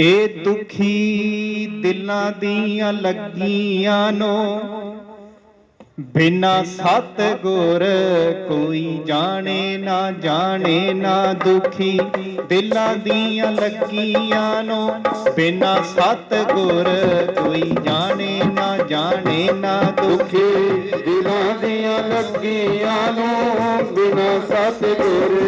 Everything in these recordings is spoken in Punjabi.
ਇਹ ਦੁਖੀ ਦਿਲਾਂ ਦੀਆਂ ਲੱਗੀਆਂ ਨੂੰ ਬਿਨਾ ਸਤ ਗੁਰ ਕੋਈ ਜਾਣੇ ਨਾ ਜਾਣੇ ਨਾ ਦੁਖੀ ਦਿਲਾਂ ਦੀਆਂ ਲੱਗੀਆਂ ਨੂੰ ਬਿਨਾ ਸਤ ਗੁਰ ਕੋਈ ਜਾਣੇ ਨਾ ਜਾਣੇ ਨਾ ਦੁਖੀ ਦਿਲਾਂ ਦੀਆਂ ਲੱਗੀਆਂ ਨੂੰ ਬਿਨਾ ਸਤਿਗੁਰ ਕੋਈ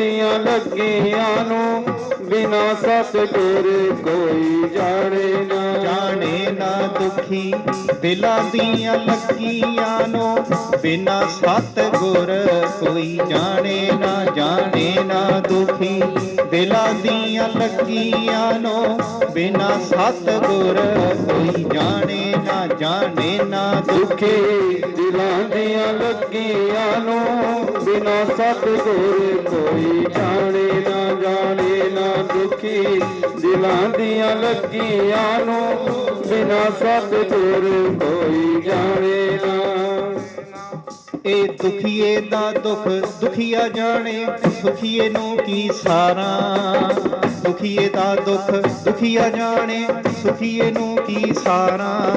ਦੀਆਂ ਲੱਗੀਆਂ ਨੂੰ ਬਿਨਾ ਸਤਿਗੁਰ ਕੋਈ ਜਾਣੇ ਨਾ। ਜਾਣੇ ਦੁਖੀ, ਦਿਲਾਂ ਦੀਆਂ ਲੱਗੀਆਂ ਨੂੰ ਬਿਨਾ ਸਤ ਗੁਰ ਕੋਈ ਜਾਣੇ ਨਾ ਜਾਣੇ ਨਾ ਦੁਖੀ, ਦਿਲਾਂ ਦੀਆਂ ਲੱਗੀਆਂ ਨੂੰ ਬਿਨਾ ਸਤ ਗੁਰ ਕੋਈ ਜਾਣੇ ਨਾ ਜਾਣੇ ਨਾ ਦੁਖੀ, ਦਿਲਾਂ ਦੀਆਂ ਲੱਗੀਆਂ ਨੂੰ ਬਿਨਾ ਸਤਿਗੁਰ ਕੋਈ ਜਾਣੇ ਨਾ ਜਾਣੇ ਨਾ ਦੁਖੀ, ਦਿਲਾਂ ਦੀਆਂ ਲੱਗੀਆਂ ਨੂੰ ਬਿਨਾ ਸਤਿਗੁਰ ਕੋਈ ਜਾਣੇ ਨਾ। ਇਹ ਦੁਖੀਏ ਦਾ ਦੁੱਖ, ਦੁਖੀਆ ਜਾਣੇ ਸੁਖੀਏ ਨੂੰ ਕੀ ਸਾਰਾ। ਦੁਖੀਏ ਦਾ ਦੁੱਖ, ਦੁਖੀਆ ਜਾਣੇ, ਸੁਖੀਏ ਨੂੰ ਕੀ ਸਾਰਾ।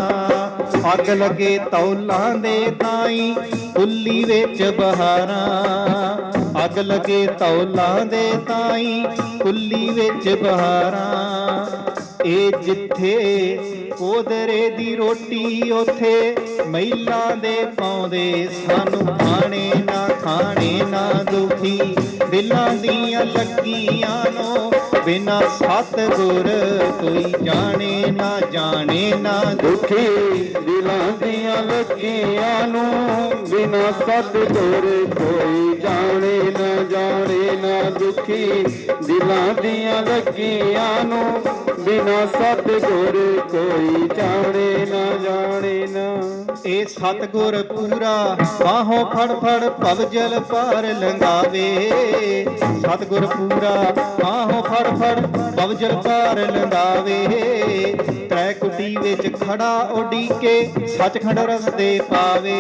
ਅੱਗ ਲੱਗੇ ਤੌਲਾਂ ਦੇ ਤਾਈ ਉੱਲੀ ਵਿੱਚ ਬਹਾਰਾਂ। ਅੱਗ ਲੱਗੇ ਤੌਲਾਂ ਦੇ ਤਾਈ ਕੁੱਲੀ ਵਿੱਚ ਬਹਾਰਾਂ। ਇਹ ਜਿੱਥੇ ਕੋਦਰੇ ਦੀ ਰੋਟੀ, ਉਥੇ ਮਹਿਲਾ ਦੇ ਪਾਉਂਦੇ ਸਾਨੂੰ ਖਾਣੇ ਨਾ ਖਾਣੇ, ਨਾ ਦੁਖੀ ਦਿਲਾਂ ਦੀਆਂ ਲੱਗੀਆਂ ਨੂੰ। ਬਿਨਾ ਸਤ ਗੁਰ ਕੋਈ ਜਾਣੇ ਨਾ ਜਾਣੇ, ਨਾ ਦੁਖੀ ਦਿਲਾਂ ਦੀਆਂ ਲੱਗੀਆਂ ਨੂੰ। ਬਿਨਾ ਸਤਿਗੁਰ ਕੋਈ ਜਾਣੇ ਨਾ ਜਾਣੇ, ਨਾ ਦੁਖੀ ਦਿਲਾਂ ਦੀਆਂ ਲੱਗੀਆਂ ਨੂੰ। ਬਿਨਾ ਸਤਿਗੁਰ ਕੋਈ ਜਾਣੇ ਨਾ ਜਾਣੇ ਨਾ। ਇਹ ਸਤਗੁਰ ਪੂਰਾ ਬਾਹੋਂ ਫੜ ਫੜ ਭਵਜਲ ਪਾਰ ਲੰਗਾਵੇ ਸਤਗੁਰ ਪੂਰਾ ਬਾਹੋਂ ਫੜ ਫੜ ਭਵਜਲ ਪਾਰ ਲੰਗਾਵੇ ਤ੍ਰੈ ਕੁਟੀ ਵਿੱਚ ਖੜਾ ਉਡੀਕੇ, ਸੱਚਖੰਡ ਰਸਤੇ ਪਾਵੇ।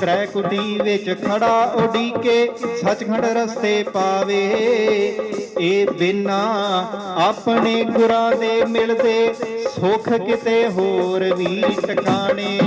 ਤ੍ਰੈ ਕੁਟੀ ਵਿੱਚ ਖੜਾ ਉਡੀਕੇ, ਸੱਚਖੰਡ ਰਸਤੇ ਪਾਵੇ। ਇਹ ਬਿਨਾ ਆਪਣੇ ਗੁਰਾਂ ਦੇ ਮਿਲਦੇ, ਸੁਖ ਕਿਤੇ ਹੋਰ ਵੀ ਟਿਕਾਣੇ।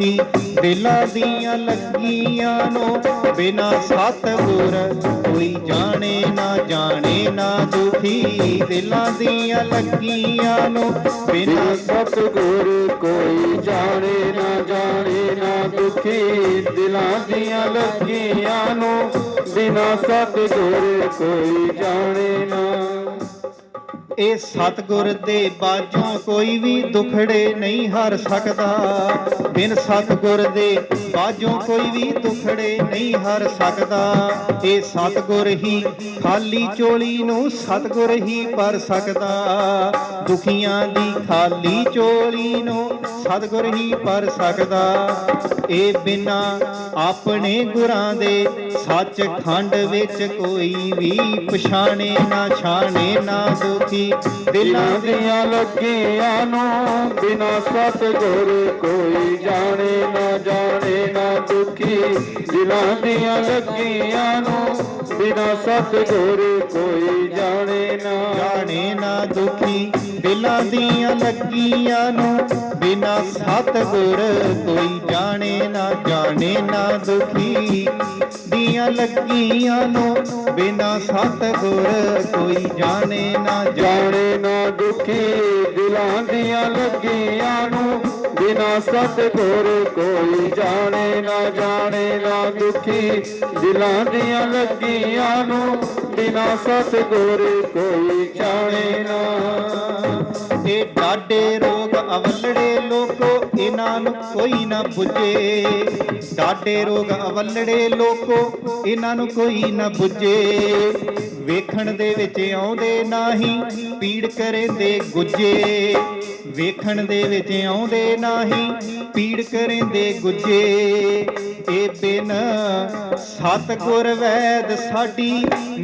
ਨਾ ਦੁਖੀ ਦਿਲਾਂ ਦੀਆਂ ਲੱਗੀਆਂ ਨੂੰ ਬਿਨਾ ਸਤਿਗੁਰ ਕੋਈ ਜਾਣੇ ਨਾ ਜਾਣੇ ਨਾ ਦੁਖੀ। ਦਿਲਾਂ ਦੀਆਂ ਲੱਗੀਆਂ ਨੂੰ ਬਿਨਾ ਬਿਨਾ ਸਤਿਗੁਰ ਕੋਈ ਜਾਣੇ ਨਾ ਜਾਣੇ ਨਾ ਦੁਖੀ। ਦਿਲਾਂ ਦੀਆਂ ਲੱਗੀਆਂ ਨੂੰ ਬਿਨਾ ਸਤਿਗੁਰ ਕੋਈ ਜਾਣੇ ਨਾ ਇਹ ਸਤਗੁਰ ਦੇ ਬਾਝੋਂ ਕੋਈ ਵੀ ਦੁਖੜੇ ਨਹੀਂ ਹਰ ਸਕਦਾ। ਬਿਨ ਸਤਗੁਰ ਦੇ ਬਾਝੋਂ ਕੋਈ ਵੀ ਦੁਖੜੇ ਨਹੀਂ ਹਰ ਸਕਦਾ। ਇਹ ਸਤਗੁਰ ਹੀ ਖਾਲੀ ਚੋਲੀ ਨੂੰ ਸਤਗੁਰ ਹੀ ਭਰ ਸਕਦਾ। ਦੁਖੀਆਂ ਦੀ ਖਾਲੀ ਚੋਲੀ ਨੂੰ ਸਤਗੁਰ ਹੀ ਭਰ ਸਕਦਾ। ਇਹ ਬਿਨਾ ਆਪਣੇ ਗੁਰਾਂ ਦੇ ਸੱਚ ਖੰਡ ਵਿੱਚ ਕੋਈ ਵੀ ਪਛਾਣੇ ਨਾ ਛਾਣੇ ਨਾ ਦੁਖੀ ਦਿਲਾਂ ਦੀਆਂ ਲੱਗੀਆਂ ਨੂੰ, ਬਿਨਾ ਸਤਿਗੁਰ ਕੋਈ ਜਾਣੇ ਨਾ ਜਾਣੇ ਨਾ ਦੁਖੀ। ਦਿਲਾਂ ਦੀਆਂ ਲੱਗੀਆਂ ਨੂੰ, ਬਿਨਾ ਸਤਿਗੁਰ ਕੋਈ ਜਾਣੇ ਨਾ ਜਾਣੇ ਨਾ ਦੁਖੀ। ਦਿਲਾਂ ਦੀਆਂ ਲੱਗੀਆਂ ਨੂੰ, ਬਿਨਾ ਸਤਿਗੁਰ ਕੋਈ ਜਾਣੇ ਨਾ ਜਾਣੇ ਨਾ ਦੁਖੀ। ਦੀਆਂ ਲੱਗੀਆਂ ਨੂੰ ਬਿਨਾ ਸਤਗੁਰ ਕੋਈ ਜਾਣੇ ਨਾ ਜਾਣੇ। ਨਾ ਦੁਖੀ ਦਿਲਾਂ ਦੀਆਂ ਲੱਗੀਆਂ ਨੂੰ ਬਿਨਾ ਸਤਿਗੁਰ ਕੋਈ ਜਾਣੇ ਨਾ ਜਾਣੇ ਨਾ ਦੁਖੀ ਦਿਲਾਂ ਦੀਆਂ ਲੱਗੀਆਂ ਨੂੰ ਬਿਨਾ ਸਤਿਗੁਰ ਕੋਈ ਜਾਣੇ ਨਾ। ਇਹ ਡਾਡੇ ਰੋਗ ਅਵਲੜੇ ਲੋਕੋ ਇਹਨਾਂ ਨੂੰ ਕੋਈ ਨਾ 부ਝੇ ਡਾਡੇ ਰੋਗ ਅਵਲੜੇ ਲੋਕੋ ਇਹਨਾਂ ਨੂੰ ਕੋਈ ਨਾ 부ਝੇ ਵੇਖਣ ਦੇ ਵਿੱਚ ਆਉਂਦੇ ਨਾਹੀ, ਪੀੜ ਕਰੇਂਦੇ ਗੁੱਜੇ ਵੇਖਣ ਦੇ ਵਿੱਚ ਆਉਂਦੇ ਨਾਹੀ, ਪੀੜ ਕਰੇਂਦੇ ਗੁੱਜੇ ਇਹ ਬਿਨ ਸਤਗੁਰ ਵੈਦ ਸਾਡੀ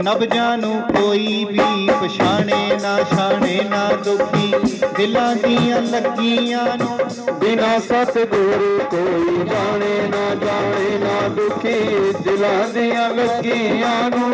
ਨਬਜਾਂ ਨੂੰ ਕੋਈ ਵੀ ਪਛਾਣੇ ਨਾ ਛਾਣੇ ਨਾ ਦੁਖੀ। ਦਿਲਾਂ ਦੀਆਂ ਲੱਗੀਆਂ ਨੂੰ ਬਿਨਾ ਸਤਿਗੁਰ ਕੋਈ ਜਾਣੇ ਨਾ ਜਾਣੇ ਨਾ ਦੁਖੀ। ਦਿਲਾਂ ਦੀਆਂ ਲੱਗੀਆਂ ਨੂੰ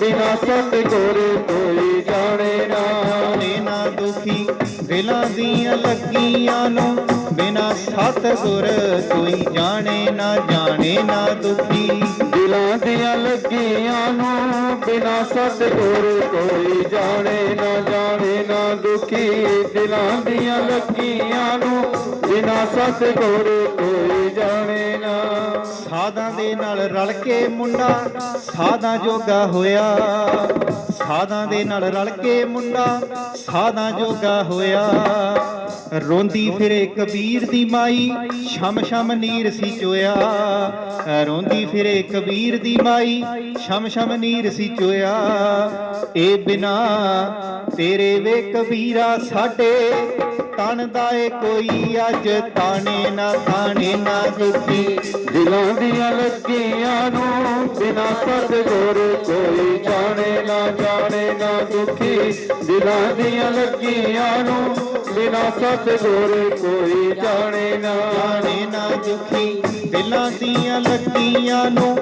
ਬਿਨਾ ਸਤਿਗੁਰ ਕੋਈ ਜਾਣੇ ਨਾ ਜਾਣੇ ਨਾ ਦੁਖੀ। ਦਿਲਾਂ ਦੀਆਂ ਲੱਗੀਆਂ ਨੂੰ ਬਿਨਾ ਸਤਗੁਰ, ਕੋਈ ਜਾਣੇ ਨਾ ਜਾਣੇ ਨਾ ਦੁਖੀ। ਦਿਲਾਂ ਦੀਆਂ ਲੱਗੀਆਂ ਨੂੰ ਬਿਨਾ ਸਤਿਗੁਰ, ਕੋਈ ਜਾਣੇ ਨਾ ਜਾਣੇ ਨਾ ਦੁਖੀ। ਦਿਲਾਂ ਦੀਆਂ ਲੱਗੀਆਂ ਨੂੰ ਬਿਨਾ ਸਤਿਗੁਰ, ਕੋਈ ਜਾਣੇ ਨਾ ਸਾਧਾਂ ਦੇ ਨਾਲ ਰਲ ਕੇ ਮੁੰਡਾ ਸਾਧਾਂ ਜੋਗਾ ਹੋਇਆ। ਸਾਧਾਂ ਦੇ ਨਾਲ ਰਲ ਕੇ ਮੁੰਡਾ ਸਾਧਾਂ ਜੋਗਾ ਹੋਇਆ। ਰੋਂਦੀ ਫਿਰੇ ਕਬੀਰ ਦੀ ਮਾਈ ਸ਼ਮ ਸ਼ਮ ਨੀਰ ਸੀ ਚੋਇਆ। ਰੋਂਦੀ ਫਿਰੇ ਕਬੀਰ ਦੀ ਮਾਈ ਸ਼ਮ ਸ਼ਮ ਨੀਰ ਸੀ ਚੋਇਆ। ਇਹ ਬਿਨਾ ਤੇਰੇ ਵੇ ਕਬੀਰਾ ਸਾਡੇ ਤਨ ਏ ਕੋਈ ਅੱਜ ਤਾਣੇ ਨਾ ਤਾਣੇ ਨਾ ਦੁਖੀ ਦਿਲਾਂ ਦੀਆਂ ਲੱਗੀਆਂ ਨੂੰ ਬਿਨਾ ਸਤਿਗੁਰ ਕੋਈ ਜਾਣੇ ਨਾ ਜਾਣੇ ਨਾ ਦੁਖੀ ਦਿਲਾਂ ਦੀਆਂ ਲੱਗੀਆਂ ਨੂੰ ਬਿਨਾ ਸਤਿਗੁਰ ਕੋਈ ਜਾਣੇ ਨਾ ਜਾਣੇ ਨਾ ਦੁਖੀ ਦਿਲਾਂ ਦੀਆਂ ਲੱਗੀਆਂ ਨੂੰ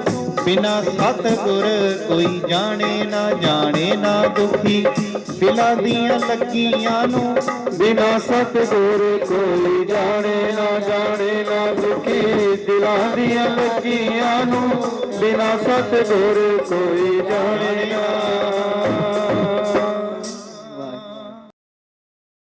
ਬਿਨਾ ਸਤਗੁਰ ਕੋਈ ਜਾਣੇ ਨਾ ਜਾਣੇ ਨਾ ਦੁਖੀ। ਦਿਲਾਂ ਦੀਆਂ ਲੱਗੀਆਂ ਨੂੰ ਬਿਨਾ ਸਤਿਗੁਰ ਕੋਈ ਜਾਣੇ ਨਾ ਜਾਣੇ ਨਾ ਦੁਖੀ। ਦਿਲਾਂ ਦੀਆਂ ਲੱਗੀਆਂ ਨੂੰ ਬਿਨਾ ਸਤਿਗੁਰ ਕੋਈ ਜਾਣੇ ਨਾ।